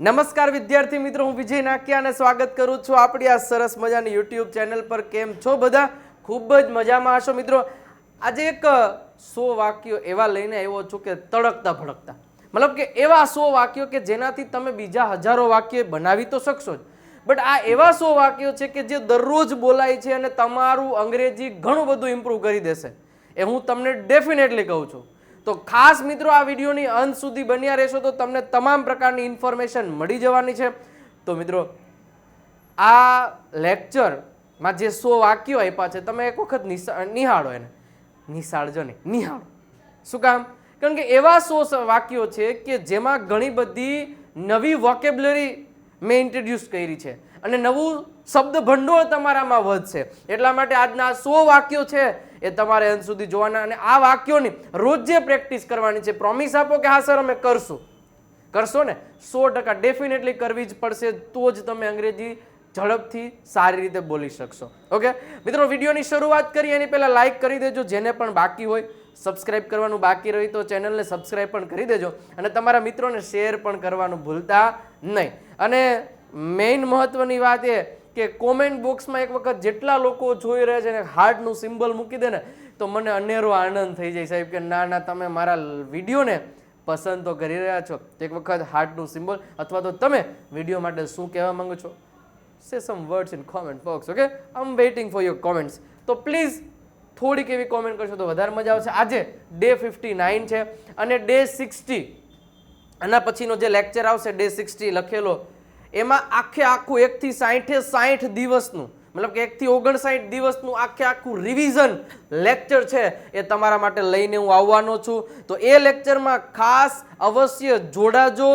નમસ્કાર વિદ્યાર્થી મિત્રો, હું વિજય નાકિયા અને સ્વાગત કરું છું આપણી આ સરસ મજાની યુટ્યુબ ચેનલ પર. કેમ છો બધા? ખૂબ જ મજામાં હશો મિત્રો? આજે એક સો વાક્યો એવા લઈને આવ્યો છું કે તડકતા ભડકતા. મતલબ કે એવા સો વાક્યો કે જેનાથી તમે બીજા હજારો વાક્ય બનાવી તો શકશો જ. બટ આ એવા સો વાક્યો છે કે જે દરરોજ બોલાય છે અને તમારું અંગ્રેજી ઘણું બધું ઇમ્પ્રૂવ કરી દેશે. એ હું તમને ડેફિનેટલી કહું છું. તો ખાસ મિત્રો આ વિડીયોની અંત સુધી બન્યા રહેશો તો તમને તમામ પ્રકારની ઇન્ફોર્મેશન મળી જવાની છે. તો મિત્રો, આ લેક્ચરમાં જે સો વાક્યો આપ્યા છે, તમે એક વખત નિહાળો એને. નિશાળજો નહીં, નિહાળો. શું કામ? કારણ કે એવા સો વાક્યો છે કે જેમાં ઘણી બધી નવી વોકેબ્લરી મેં ઇન્ટ્રોડ્યુસ કરી છે અને નવું શબ્દ ભંડોળ તમારામાં વધશે. એટલા માટે આજના સો વાક્યો છે એ તમારે અંત સુધી જોવાના અને આ વાક્યોની રોજ જે પ્રેક્ટિસ કરવાની છે પ્રોમિસ આપો કે હા, સર, અમે કરશું. કરશો ને? સો ટકા ડેફિનેટલી કરવી જ પડશે, તો જ તમે અંગ્રેજી ઝડપથી સારી રીતે બોલી શકશો. ઓકે મિત્રો, વિડીયોની શરૂઆત કરી એની પહેલાં લાઇક કરી દેજો, જેને પણ બાકી હોય સબસ્ક્રાઇબ કરવાનું બાકી રહી તો ચેનલને સબસ્ક્રાઇબ પણ કરી દેજો અને તમારા મિત્રોને શેર પણ કરવાનું ભૂલતા નહીં. અને મેઇન મહત્ત્વની વાત એ કે કોમેન્ટ બોક્સમાં એક વખત જેટલા લોકો જોઈ રહ્યા છે ને હાર્ટનું સિમ્બલ મૂકી દે ને, તો મને અનેરો આનંદ થઈ જાય સાહેબ કે ના ના, તમે મારા વિડીયોને પસંદ તો કરી રહ્યા છો. એક વખત હાર્ટનું સિમ્બલ અથવા તો તમે વીડિયો માટે શું કહેવા માંગો છો? Say some words in comment box okay I am waiting for your comments તો પ્લીઝ થોડીક એવી કોમેન્ટ કરશો તો વધારે મજા આવશે. આજે ડે ફિફ્ટી નાઇન છે અને ડે સિક્સટી આના પછીનો જે લેક્ચર આવશે ડે સિક્સટી લખેલો એમાં આખે આખું એકથી સાઠે સાઠ દિવસનું, મતલબ કે એકથી ઓગણસાઠ દિવસનું આખે આખું રિવિઝન લેક્ચર છે એ તમારા માટે લઈને હું આવવાનો છું. તો એ લેક્ચરમાં ખાસ અવશ્ય જોડાજો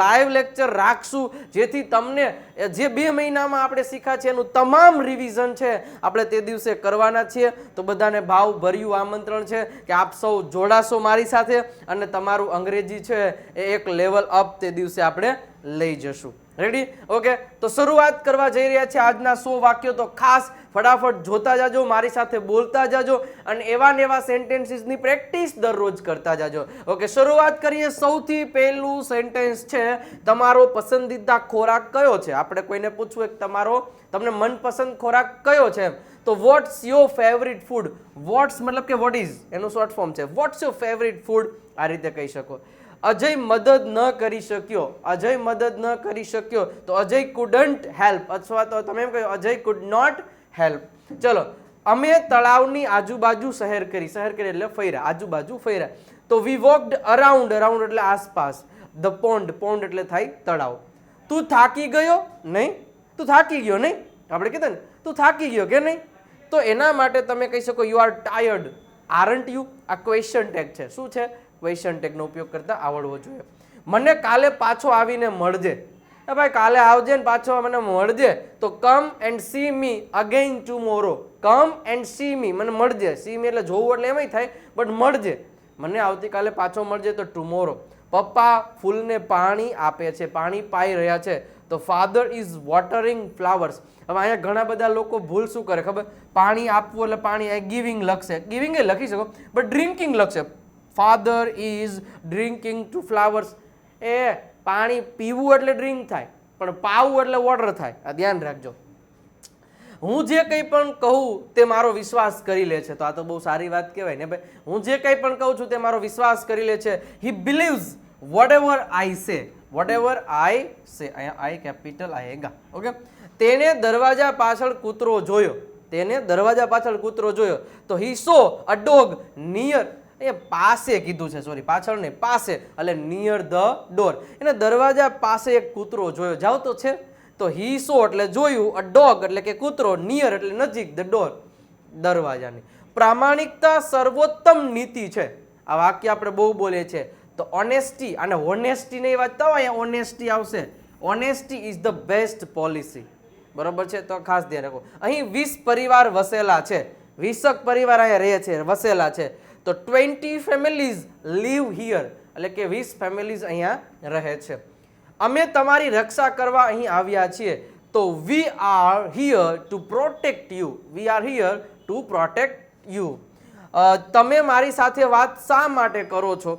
લાઈવ લેક્ચર રાખશું, જેથી તમને જે બે મહિનામાં આપણે શીખ્યા છે એનું તમામ રિવિઝન છે આપણે તે દિવસે કરવાના છીએ. તો બધાને ભાવ ભર્યું આમંત્રણ છે કે આપ સૌ જોડાશો મારી સાથે અને તમારું અંગ્રેજી છે એ એક લેવલ અપ તે દિવસે આપણે લઈ જશું. રેડી ઓકે તો શરૂઆત કરવા જઈ રહ્યા છે આજના સો વાક્યો. તો ખાસ ફટાફટ જોતા જાજો, મારી સાથે બોલતા જાજો અને એવા ને એવા સેન્ટેન્સીસની પ્રેક્ટિસ દરરોજ કરતા જાજો. ઓકે શરૂઆત કરીએ. સૌથી પહેલું સેન્ટેન્સ છે, તમારો પસંદીદા ખોરાક કયો છે? આપણે કોઈને પૂછવું કે તમારો, તમને મનપસંદ ખોરાક કયો છે? તો what's your favourite food what's મતલબ કે વોટ ઇઝ એનું શોર્ટ ફોર્મ છે. વોટ્સ યોર ફેવરિટ ફૂડ આ રીતે કહી શકો. અજય મદદ ન કરી શક્યો, અજય મદદ ન કરી શક્યો, તો અજય કુડન્ટ હેલ્પ અથવા તો તમે એમ કહ્યું, અજય કુડ નોટ હેલ્પ ચલો, અમે તળાવની આજુબાજુ શહેર કરી શહેર કરી એટલે ફર્યા, આજુબાજુ ફર્યા. તો વી વોકડ અરાઉન્ડ અરાઉન્ડ એટલે આસપાસ. ધ પોન્ડ પોન્ડ એટલે થાય તળાવ. તું થાકી ગયો? નહીં. તું થાકી ગયો નહીં? આપણે કીધું ને, તું થાકી ગયો કે નહીં? તો એના માટે તમે કહી શકો you are tired aren't you આ ક્વેશ્ચન ટેગ છે. શું છે? ક્વેશ્ચન ટેકનો ઉપયોગ કરતા આવડવો જોઈએ. મને કાલે પાછો આવીને મળજે. ભાઈ, કાલે આવજે ને પાછો મને મળજે. તો come and see me again tomorrow come and see me મને મળજે. સી મી એટલે જોવું એટલે એમાંય થાય બટ મળજે. મને આવતીકાલે પાછો મળજે તો ટુમોરો પપ્પા ફૂલને પાણી આપે છે, પાણી પાઈ રહ્યા છે. તો ફાધર ઇઝ વોટરિંગ ફ્લાવર્સ હવે અહીંયા ઘણા બધા લોકો ભૂલ શું કરે ખબર? પાણી આપવું એટલે પાણી ગિવિંગ લખશે. ગિવિંગ એ લખી શકો બટ ડ્રિંકિંગ લખશે. Father is drinking to flowers એ પાણી પીવું એટલે ડ્રિંક થાય, પણ પાવું એટલે વોટર થાય. આ ધ્યાન રાખજો. હું જે કંઈ પણ કહું તે મારો વિશ્વાસ કરી લે છે. તો આ તો બહુ સારી વાત કહેવાય ને ભાઈ. હું જે કંઈ પણ કહું છું તે મારો વિશ્વાસ કરી લે છે. He believes whatever I say whatever આઈ સે આઈ કેપિટલ આએગા ઓકે તેને દરવાજા પાછળ કૂતરો જોયો. તેને દરવાજા પાછળ કૂતરો જોયો. તો હી સો અ ડોગ નિયર એ પાસે કીધું છે સોરી પાછળ નહીં, પાસે, એટલે નિયર ધ ડોર એને દરવાજા પાસે એક કૂતરો જોયો. જાવ તો છે? તો હી સો એટલે જોયું અ ડોગ એટલે કે કૂતરો નિયર એટલે નજીક ધ ડોર દરવાજાની. પ્રામાણિકતા સર્વોત્તમ નીતિ છે. આ વાક્ય આપણે બહુ બોલીએ છીએ. તો ઓનેસ્ટી અને હોનેસ્ટી નહીં વાંચતા હોય ઓનેસ્ટી આવશે. Honesty is the best policy બરોબર છે? તો ખાસ ધ્યાન રાખો. અહીં વીસ પરિવાર વસેલા છે. વીસક પરિવાર અહીંયા રહે છે, વસેલા છે. તો ટ્વેન્ટી ફેમિલીઝ લીવ હિયર એટલે કે વીસ ફેમિલીઝ અહીંયા રહે છે. અમે તમારી રક્ષા કરવા અહીં આવ્યા છીએ. તો we are here to protect you we are here to protect you તમે મારી સાથે વાત શા માટે કરો છો?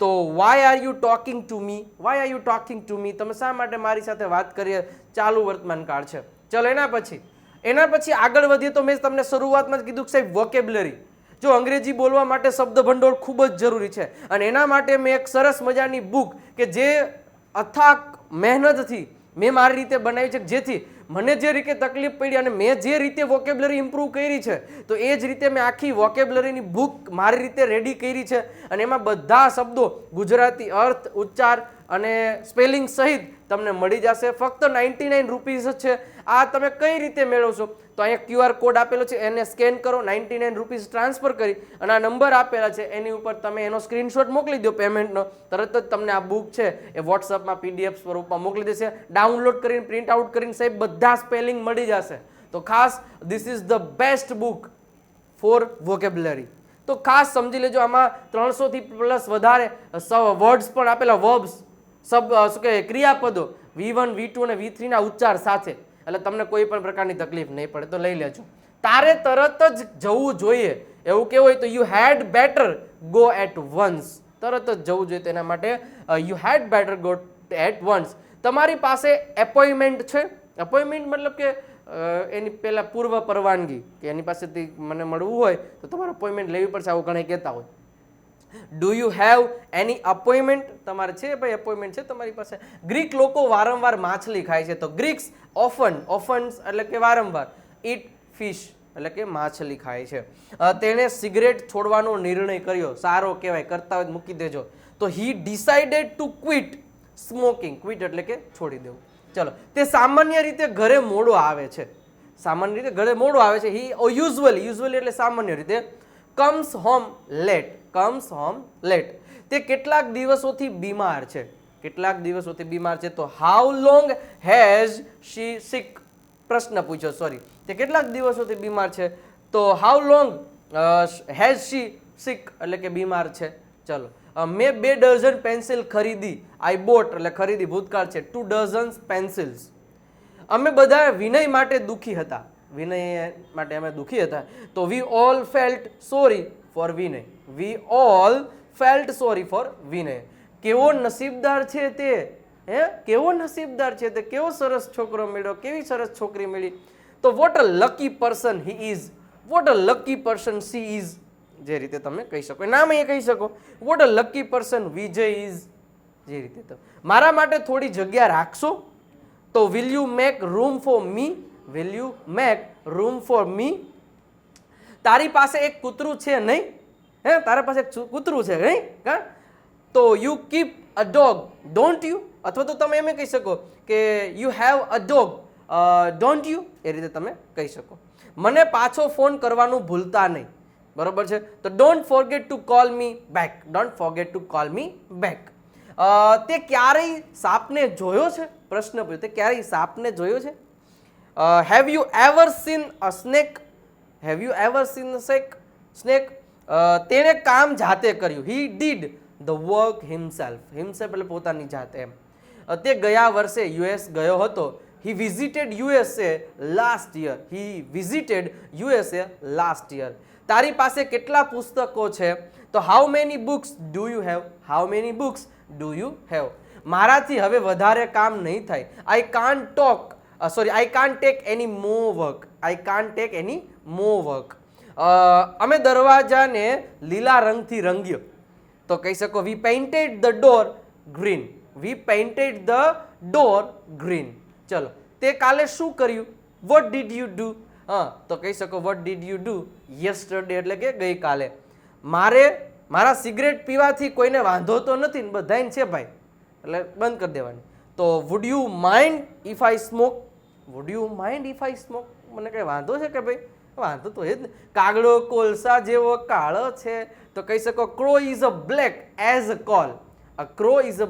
તો why are you talking to me why are you talking to me તમે શા માટે મારી સાથે વાત કરીએ? ચાલુ વર્તમાન કાળ છે. ચલો એના પછી. એના પછી આગળ વધીએ તો મેં તમને શરૂઆતમાં જ કીધું કે સાહેબ વોકેબ્લરી જો અંગ્રેજી બોલવા માટે શબ્દ ભંડોળ ખૂબ જ જરૂરી છે. અને એના માટે મેં એક સરસ મજાની બુક કે જે અથાક મહેનતથી મેં મારી રીતે બનાવી છે જેથી મને જે રીતે તકલીફ પડી અને મેં જે રીતે વોકેબ્લરી ઇમ્પ્રૂવ કરી છે, તો એ જ રીતે મેં આખી વોકેબ્લરીની બુક મારી રીતે રેડી કરી છે. અને એમાં બધા શબ્દો ગુજરાતી અર્થ, ઉચ્ચાર અને સ્પેલિંગ સહિત તમને મળી જશે. ફક્ત નાઇન્ટી નાઇન રૂપીઝ જ છે. આ તમે કઈ રીતે મેળવશો? તો અહીંયા ક્યુઆર કોડ આપેલો છે. એને સ્કેન કરો. નાઇન્ટી નાઇન રૂપીઝ ટ્રાન્સફર કરી અને આ નંબર આપેલા છે. એની ઉપર તમે એનો સ્ક્રીનશોટ મોકલી દો પેમેન્ટનો તરત જ તમને આ બુક છે એ વોટ્સઅપમાં પીડીએફ સ્વરૂપમાં મોકલી દેશે. ડાઉનલોડ કરીને પ્રિન્ટ આઉટ કરીને સાહેબ, બધા સ્પેલિંગ મળી જશે. તો ખાસ this is the best book for vocabulary તો ખાસ સમજી લેજો, આમાં ત્રણસોથી પ્લસ વધારે વર્ડ્સ પણ આપેલા વર્બ્સ સબ શું કહે, ક્રિયાપદો, વી વન, વી ટુ અને વી થ્રીના ઉચ્ચાર સાથે. એટલે તમને કોઈ પણ પ્રકારની તકલીફ નહીં પડે તો લઈ લેજો. તારે તરત જ જવું જોઈએ. એવું કેવું હોય તો you had better go at once તરત જ જવું જોઈએ તેના માટે you had better go at once તમારી પાસે એપોઇન્ટમેન્ટ છે? એપોઇન્ટમેન્ટ મતલબ કે એની પહેલાં પૂર્વ પરવાનગી, કે એની પાસેથી મને મળવું હોય તો તમારે અપોઇન્ટમેન્ટ લેવી પડશે, આવું ઘણા કહેતા હોય. Do you have any appointment તમારે છે ભાઈ અપોઇન્ટમેન્ટ છે તમારી પાસે? ગ્રીક લોકો વારંવાર માછલી ખાય છે. તો ગ્રીક્સ ઓફન ઓફન્સ એટલે કે વારંવાર ઈટ ફિશ એટલે કે માછલી ખાય છે. તેણે સિગરેટ છોડવાનો નિર્ણય કર્યો. સારો કહેવાય. કરતા હોય મૂકી દેજો. તો he decided to quit smoking quit એટલે કે છોડી દેવું. ચલો. તે સામાન્ય રીતે ઘરે મોડો આવે છે. સામાન્ય રીતે ઘરે મોડો આવે છે. હી યુઝવલી યુઝવલી એટલે સામાન્ય રીતે comes home late comes home late તે કેટલાક દિવસોથી બીમાર છે. કેટલાક દિવસોથી બીમાર છે તો how long has she sick પ્રશ્ન પૂછ્યો સોરી તે કેટલાક દિવસોથી બીમાર છે તો how long has she sick એટલે કે બીમાર છે. ચલો. મેં બે ડઝન પેન્સિલ ખરીદી. આઈ બોટ એટલે ખરીદી, ભૂતકાળ છે. ટુ ડઝન્સ પેન્સિલ્સ અમે બધા વિનય માટે દુઃખી હતા. વિનય માટે અમે દુઃખી હતા. તો we all felt sorry for Vinay we all felt sorry for Vinay કેવો નસીબદાર છે તે? હે? કેવો નસીબદાર છે તે? કેવો સરસ છોકરો મળ્યો? કેવી સરસ છોકરી મળી? તો what a lucky person he is what a lucky person she is જે રીતે તમે કહી શકો. નામ એ કહી શકો. What a lucky person Vijay is જે રીતે તમે મારા માટે થોડી જગ્યા રાખશો? તો will you make room for me will you make room for me. તારી પાસે એક કૂતરું છે નહીં? હે, તારા પાસે એક કૂતરું છે નહીં? કા? તો you keep a dog don't you અથવા તો તમે એમ કહી શકો કે you have a dog don't you એ રીતે તમે કહી શકો. મને પાછો ફોન કરવાનું ભૂલતા નહીં. બરોબર છે? તો don't forget to call me back don't forget to call me back તે ક્યારેય સાપને જોયો છે? પ્રશ્ન પૂછ્યો. તે ક્યારેય સાપને જોયો છે? Have you ever seen a snake have you ever seen snake snake તેણે કામ જાતે કર્યું. He did the work himself himself એટલે પોતાની જાતે એમ. તે ગયા વર્ષે યુએસ ગયો હતો. He visited USA last year he visited USA last year તારી પાસે કેટલા પુસ્તકો છે? તો how many books do you have how many books do you have મારાથી હવે વધારે કામ નહીં થાય. આઈ કાન ટોક સોરી આઈ કાન ટેક એની મો વર્ક આઈ કાન ટેક એની મો વર્ક અમે દરવાજાને લીલા રંગથી રંગ્યો. તો કહી શકો we painted the door green we painted the door green ચલો, તે કાલે શું કર્યું? વોટ ડીડ યુ ડુ હા, તો કહી શકો what did you do yesterday એટલે કે ગઈકાલે મારે, મારા સિગરેટ પીવાથી કોઈને વાંધો તો નથી ને બધાને છે ભાઈ. એટલે બંધ કરી દેવાની. તો would you mind if I smoke would you mind if I smoke મને કઈ વાંધો છે કે ભાઈ? વાંધો તો એ જ કાગડો કોલસા જેવો કાળો છે. તો કહી શકો crow is a black as a coal a crow is a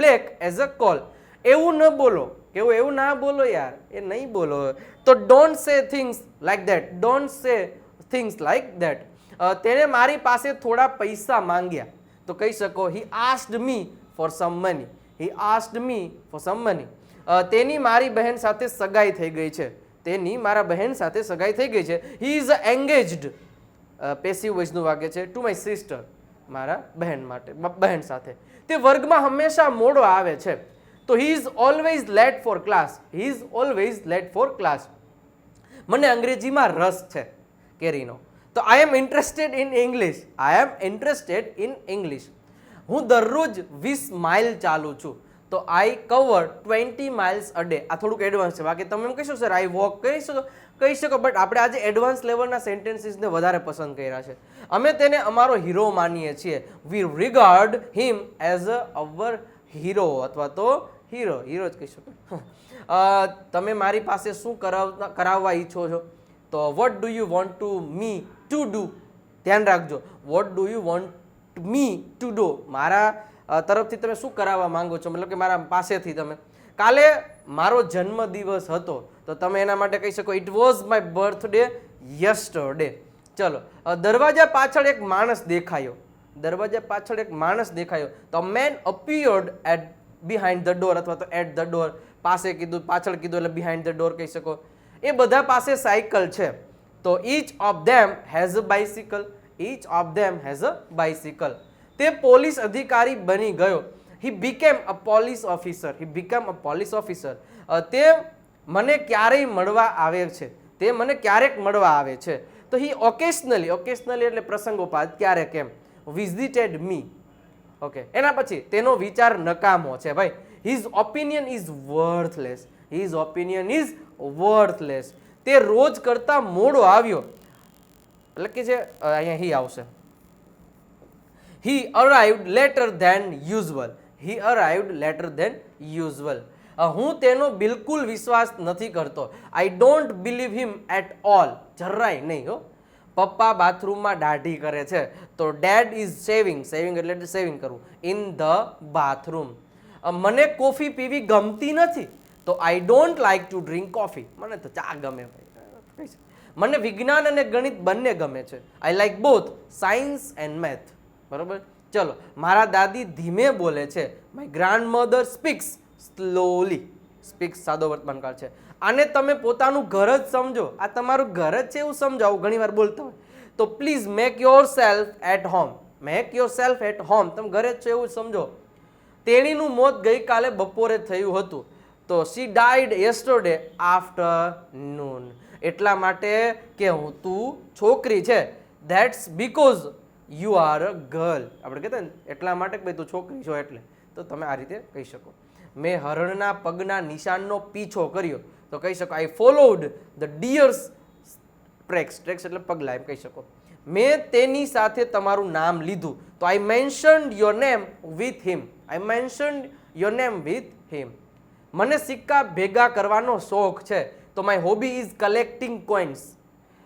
black as a coal એવું ન બોલો. કેવું એવું ના બોલો યાર. એ નહીં બોલો. તો don't say things like that don't say things like that તેણે મારી પાસે થોડા પૈસા માંગ્યા. તો કહી શકો he asked me for some money he asked me for some money તેની મારી બહેન સાથે સગાઈ થઈ ગઈ છે. તેની મારા બહેન સાથે સગાઈ થઈ ગઈ છે. હી ઇઝ એંગેજડ પેસિવ વોઇસનું વાક્ય છે ટુ માય સિસ્ટર મારા બહેન માટે બહેન સાથે. તે વર્ગમાં હંમેશા મોડો આવે છે. તો he is always late for class he is always late for class મને અંગ્રેજીમાં રસ છે, કેરીનો. તો I am interested in English I am interested in English હું દરરોજ વીસ માઇલ ચાલું છું. તો I cover twenty miles a day આ થોડુંક એડવાન્સ છે. બાકી તમે એમ કહીશો સર આઈ વોક કહી શકો કહી શકો બટ આપણે આજે એડવાન્સ લેવલના સેન્ટેન્સીસને વધારે પસંદ કર્યા છે. અમે તેને અમારો હીરો માનીએ છીએ. We regard him as a our hero અથવા તો હીરો હીરો જ કહી શકો. તમે મારી પાસે શું કરાવતા, કરાવવા ઈચ્છો છો? તો what do you want to me to do ધ્યાન રાખજો. What do you want me to do મારા તરફથી તમે શું કરાવવા માંગો છો? મતલબ કે મારા પાસેથી તમે. કાલે મારો જન્મદિવસ હતો, તો તમે એના માટે કહી શકો it was my birthday yesterday ચલો દરવાજા પાછળ એક માણસ દેખાયો. દરવાજા પાછળ એક માણસ દેખાયો. તો man appeared at behind the door અથવા તો એટ ધ ડોર પાસે કીધું, પાછળ કીધું, એટલે બિહાઇન્ડ ધ ડોર કહી શકો. એ બધા પાસે સાયકલ છે. તો each of them has a bicycle each of them has a bicycle તે પોલીસ અધિકારી બની ગયો. He became a police officer he became a police officer તે મને ક્યારેય મળવા આવે છે. તે મને ક્યારેક મળવા આવે છે. તો હી ઓકેશનલી ઓકેશનલી એટલે પ્રસંગોપાત, ક્યારેક એમ વિઝિટેડ મી ઓકે એના પછી તેનો વિચાર નકામો છે ભાઈ. His opinion is worthless his opinion is worthless તે રોજ કરતા મોડો આવ્યો. એટલે કે જે અહીંયા હી આવશે. He arrived later than usual he arrived later than usual હું તેનો બિલકુલ વિશ્વાસ નથી કરતો. I don't believe him at all જરાય નહીં, હો. પપ્પા બાથરૂમમાં દાઢી કરે છે. તો ડેડ ઇઝ સેવિંગ સેવિંગ એટલે સેવિંગ કરવું. ઇન ધ બાથરૂમ મને કોફી પીવી ગમતી નથી. તો I don't like to drink coffee મને તો ચા ગમે ભાઈ. મને વિજ્ઞાન અને ગણિત બંને ગમે છે. I like both science and math બરોબર? ચલો, મારા દાદી ધીમે બોલે છે my grandmother speaks slowly speaks સાદો વર્તમાનકાળ છે. આને તમે પોતાનું ઘર જ સમજો. આ તમારું ઘર જ છે એવું સમજાવું, ઘણીવાર બોલતા હોય. તો please make yourself at home make yourself at home તમે ઘરે જ છો એવું સમજો. તેણીનું મોત ગઈકાલે બપોરે થયું હતું. તો she died yesterday afternoon એટલા માટે કે હું તું છોકરી છે. That's because you are a girl આપણે કહેતા ને, એટલા માટે ભાઈ તું છોકરી છો એટલે. તો તમે આ રીતે કહી શકો. મેં હરણના પગના નિશાનનો પીછો કર્યો. તો કહી શકો I followed the deers tracks tracks એટલે પગલા, એમ કહી શકો. મેં તેની સાથે તમારું નામ લીધું. તો I mentioned your name with him I mentioned your name with him મને સિક્કા ભેગા કરવાનો શોખ છે. તો my hobby is collecting coins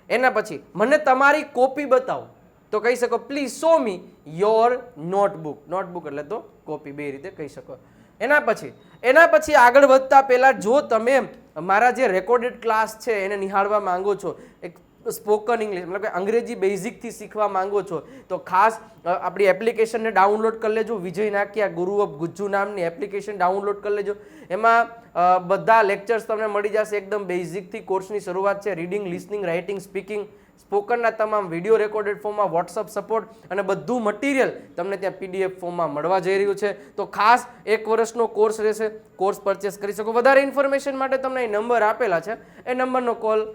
એના પછી, મને તમારી કોપી બતાવો. તો કહી શકો please show me your notebook notebook એટલે તો કોપી બે રીતે કહી શકો. એના પછી એના પછી આગળ વધતા પહેલાં જો તમે મારા જે રેકોર્ડેડ ક્લાસ છે એને નિહાળવા માંગો છો, એક સ્પોકન ઇંગ્લિશ મતલબ કે અંગ્રેજી બેઝિકથી શીખવા માંગો છો, તો ખાસ આપણી એપ્લિકેશનને ડાઉનલોડ કરી લેજો. વિજય નાખ્યા ગુરુ ઓફ ગુજ્જુ નામની એપ્લિકેશન ડાઉનલોડ કરી લેજો. એમાં બધા લેક્ચર્સ તમને મળી જશે. એકદમ બેઝિકથી કોર્સની શરૂઆત છે. રીડિંગ લિસનિંગ રાઇટિંગ સ્પીકિંગ સ્પોકનના તમામ વીડિયો રેકોર્ડેડ ફોર્મમાં વોટ્સઅપ સપોર્ટ અને બધું મટીરિયલ તમને ત્યાં પીડીએફ ફોર્મમાં મળવા જઈ રહ્યું છે. તો ખાસ એક વર્ષનો કોર્સ રહેશે. કોર્સ પરચેસ કરી શકો. વધારે ઇન્ફોર્મેશન માટે તમને એ નંબર આપેલા છે. એ નંબરનો કોલ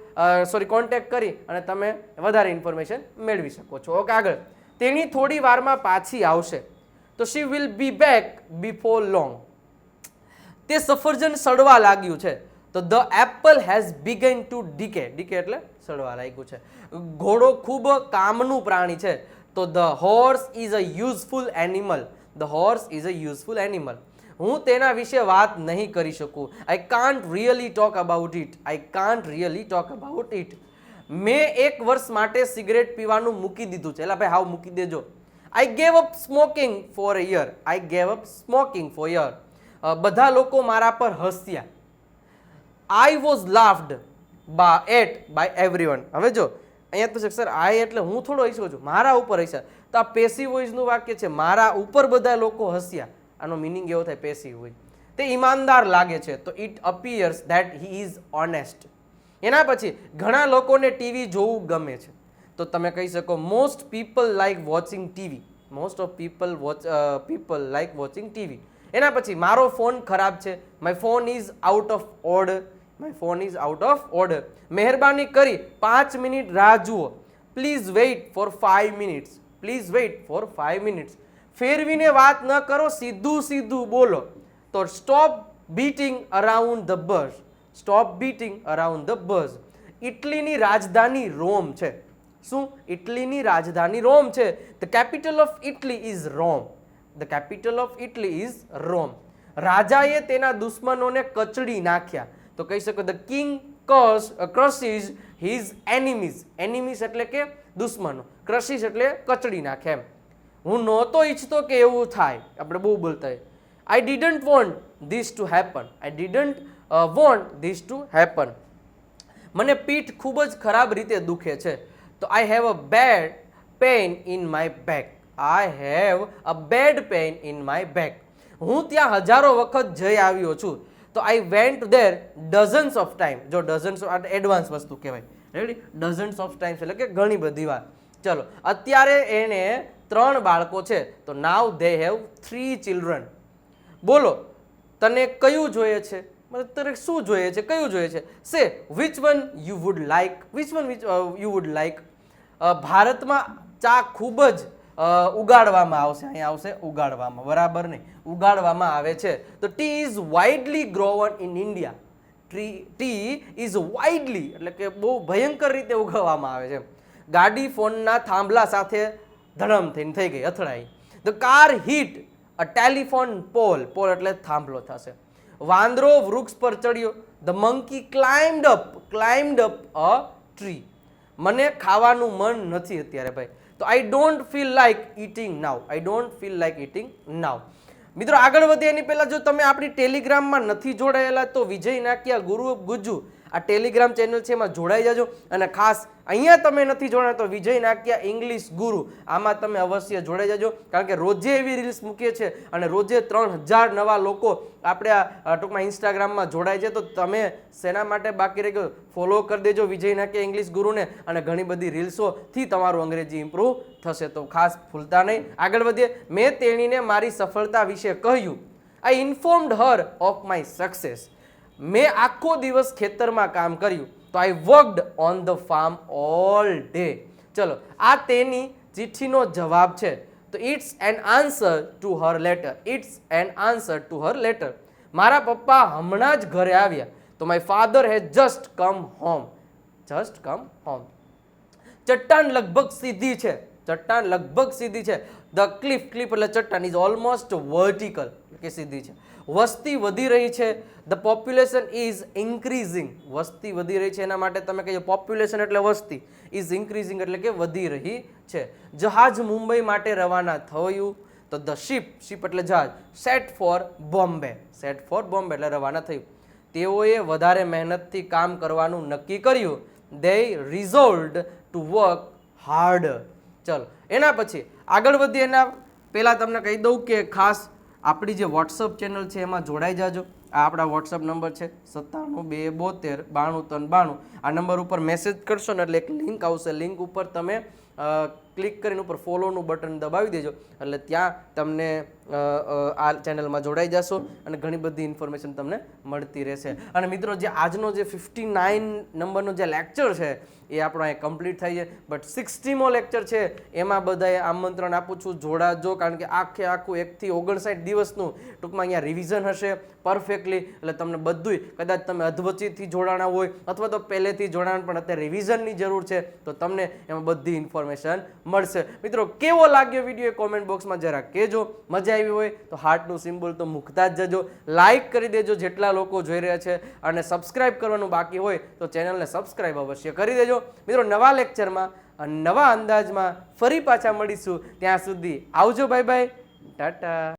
સોરી, કોન્ટેક્ટ કરી અને તમે વધારે ઇન્ફોર્મેશન મેળવી શકો છો. ઓકે, આગળ. તેની થોડી વારમાં પાછી આવશે. તો she will be back before long તે સફરજન સડવા લાગ્યું છે. તો the apple has begun to decay. Decay એટલે સડવા લાગ્યું છે. ઘોડો ખૂબ કામનું પ્રાણી છે. તો the horse is a useful animal. The horse is a useful animal. હું તેના વિશે વાત નહીં કરી શકું. I can't really talk about it I can't really talk about it મેં એક વર્ષ માટે સિગરેટ પીવાનું મૂકી દીધું છે. એટલે ભાઈ, હાવ મૂકી દેજો. I gave up smoking for a year I gave up smoking for year બધા લોકો મારા પર હસ્યા. આઈ વોઝ લાફ્ડ બા એટ બાય એવરીવન હવે જો, અહીંયા તો છે સર આઈ એટલે હું થોડો હસ્યો છું, મારા ઉપર હસ્યા. તો આ પેસી વોઇઝનું વાક્ય છે, મારા ઉપર બધા લોકો હસ્યા. આનો મિનિંગ એવો થાય પેસી વોઇસ તે ઈમાનદાર લાગે છે, તો it appears that he is honest એના પછી, ઘણા લોકોને ટીવી જોવું ગમે છે. તો તમે કહી શકો most people like watching TV most of people watch people like watching TV એના પછી, મારો ફોન ખરાબ છે. My phone is out of order my phone is out of order મહેરબાની કરી પાંચ મિનિટ રાહ જુઓ. Please wait for five minutes please wait for five minutes ફેરવીને વાત ન કરો, સીધું સીધું બોલો. તો stop beating around the bush stop beating around the bush ઇટલીની રાજધાની રોમ છે. શું? ઇટલીની રાજધાની રોમ છે. The capital of Italy is Rome the capital of Italy is Rome રાજાએ તેના દુશ્મનોને કચડી નાખ્યા. તો કહી શકો ધ કિંગ કસ ક્રશિઝ હિઝ એનિમીઝ એનિમીઝ એટલે કે દુશ્મનો. ક્રશિઝ એટલે કચડી નાખે એમ. હું નહોતો ઈચ્છતો કે એવું થાય. આપણે બહુ બોલતા I didn't want this to happen I didn't want this to happen મને પીઠ ખૂબ જ ખરાબ રીતે દુખે છે. તો I have a bad pain in my back I have a bad pain in my back હું ત્યાં હજારો વખત જઈ આવ્યો છું. તો I went there dozens of time જો ડઝન્સ એડવાન્સ વસ્તુ કહેવાય. રેડી ડઝન્સ ઓફ ટાઈમ્સ એટલે કે ઘણી બધી વાર. ચલો, અત્યારે એને ત્રણ બાળકો છે. તો now they have three children બોલો, તને કયું જોઈએ છે? મતલબ તને શું જોઈએ છે? કયું જોઈએ છે? Say which one you would like which one which you would like ભારતમાં ચા ખૂબ જ ઉગાડવામાં આવશે. અહીંયા આવશે ઉગાડવામાં. બરાબર નહીં. ઉગાડવામાં આવે છે. તો tea is widely grown in India. Tree, tea is widely એટલે કે બહુ ભયંકર રીતે ઉગાડવામાં આવે છે. ગાડી ફોનના થાંભલા સાથે ધડમ થઈને થઈ ગઈ, અથડાઈ. The car hit a telephone pole pole એટલે થાંભલો થશે. વાંદરો વૃક્ષ પર ચડ્યો. The monkey climbed up climbed up a tree મને ખાવાનું મન નથી અત્યારે ભાઈ. તો I don't feel like eating now I don't feel like eating now મિત્રો આગળ વધે એની પહેલાં જો તમે આપણી ટેલિગ્રામમાં નથી જોડાયેલા તો વિજય નાકિયા ગુરુ ગુજ્જુ આ ટેલિગ્રામ ચેનલ છે, એમાં જોડાઈ જાજો. અને ખાસ અહીંયા તમે નથી જોડાયા તો વિજય નાક્યા ઇંગ્લિશ ગુરુ. આમાં તમે અવશ્ય જોડાઈ જજો. કારણ કે રોજે એવી રીલ્સ મૂકીએ છીએ અને રોજે ત્રણ હજાર નવા લોકો આપણે આ ટૂંકમાં ઇન્સ્ટાગ્રામમાં જોડાય છે. તો તમે શેના માટે બાકી રહી ગયો ફોલો કરી દેજો વિજય નાક્યા ઇંગ્લિશ ગુરુને અને ઘણી બધી રીલ્સોથી તમારું અંગ્રેજી ઇમ્પ્રૂવ થશે. તો ખાસ ભૂલતા નહીં. આગળ વધીએ. મેં તેણીને મારી સફળતા વિશે કહ્યું. I informed her of my success મેં આખો દિવસ ખેતરમાં કામ કર્યું તો I worked on the farm all day ચલો, આ તેની ચિઠ્ઠીનો જવાબ છે. તો it's an answer to her letter it's an answer to her letter મારા પપ્પા હમણાં જ ઘરે આવ્યા. તો my father has just come home just come home ચટ્ટાન લગભગ સીધી છે. ચટ્ટાન લગભગ સીધી છે. ધ ક્લિફ ક્લિફ એટલે ચટ્ટાન ઇઝ ઓલમોસ્ટ વર્ટિકલ કે સીધી છે. વસ્તી વધી રહી છે. ધ પોપ્યુલેશન ઇઝ ઇન્ક્રીઝિંગ વસ્તી વધી રહી છે એના માટે તમે કહીએ પોપ્યુલેશન એટલે વસ્તી. ઇઝ ઇન્ક્રીઝિંગ એટલે કે વધી રહી છે. જહાજ મુંબઈ માટે રવાના થયું. તો ધ શિપ શિપ એટલે જહાજ. Set for Bombay set for Bombay એટલે રવાના થયું. તેઓએ વધારે મહેનતથી કામ કરવાનું નક્કી કર્યું. They resolved to work hard ચલો. એના પછી આગળ વધીએ એના પહેલાં તમને કહી દઉં કે ખાસ આપણી જે વોટ્સઅપ ચેનલ છે એમાં જોડાઈ જાજો. આ આપણા વોટ્સઅપ નંબર છે સત્તાણું, બે, બોતેર, બાણું, ત્રણ, બાણું. આ નંબર ઉપર મેસેજ કરશો ને એટલે એક લિંક આવશે. લિંક ઉપર તમે ક્લિક કરીને ઉપર ફોલોનું બટન દબાવી દેજો. એટલે ત્યાં તમને આ ચેનલમાં જોડાઈ જશો અને ઘણી બધી ઇન્ફોર્મેશન તમને મળતી રહેશે. અને મિત્રો, જે આજનો જે ફિફ્ટી નાઇન નંબરનો જે લેક્ચર છે, એ આપણો અહીં કમ્પ્લીટ થાય છે. બટ સિક્સટીમો લેક્ચર છે, એમાં બધાએ આમંત્રણ આપું છું, જોડાજો, કારણ કે આખે આખું એકથી ઓગણસાઠ દિવસનું ટૂંકમાં અહીંયા રિવિઝન હશે પરફેક્ટલી એટલે તમને બધુંય, કદાચ તમે અધવચ્ચેથી જોડાણા હોય અથવા તો પહેલેથી જોડાણ, પણ અત્યારે રિવિઝનની જરૂર છે, તો તમને એમાં બધી ઇન્ફોર્મેશન મળશે. મિત્રો, કેવો લાગ્યો વીડિયો એ કોમેન્ટ બોક્સમાં જરા કહેજો. મજા આવી હોય તો હાર્ટનું સિમ્બોલ તો મૂકતા જ જજો. લાઇક કરી દેજો જેટલા લોકો જોઈ રહ્યા છે અને સબસ્ક્રાઇબ કરવાનું બાકી હોય તો ચેનલને સબસ્ક્રાઇબ અવશ્ય કરી દેજો. મિત્રો, નવા લેક્ચરમાં નવા અંદાજમાં ફરી પાછા મળીશું. ત્યાં સુધી આવજો બાય બાય ટાટા.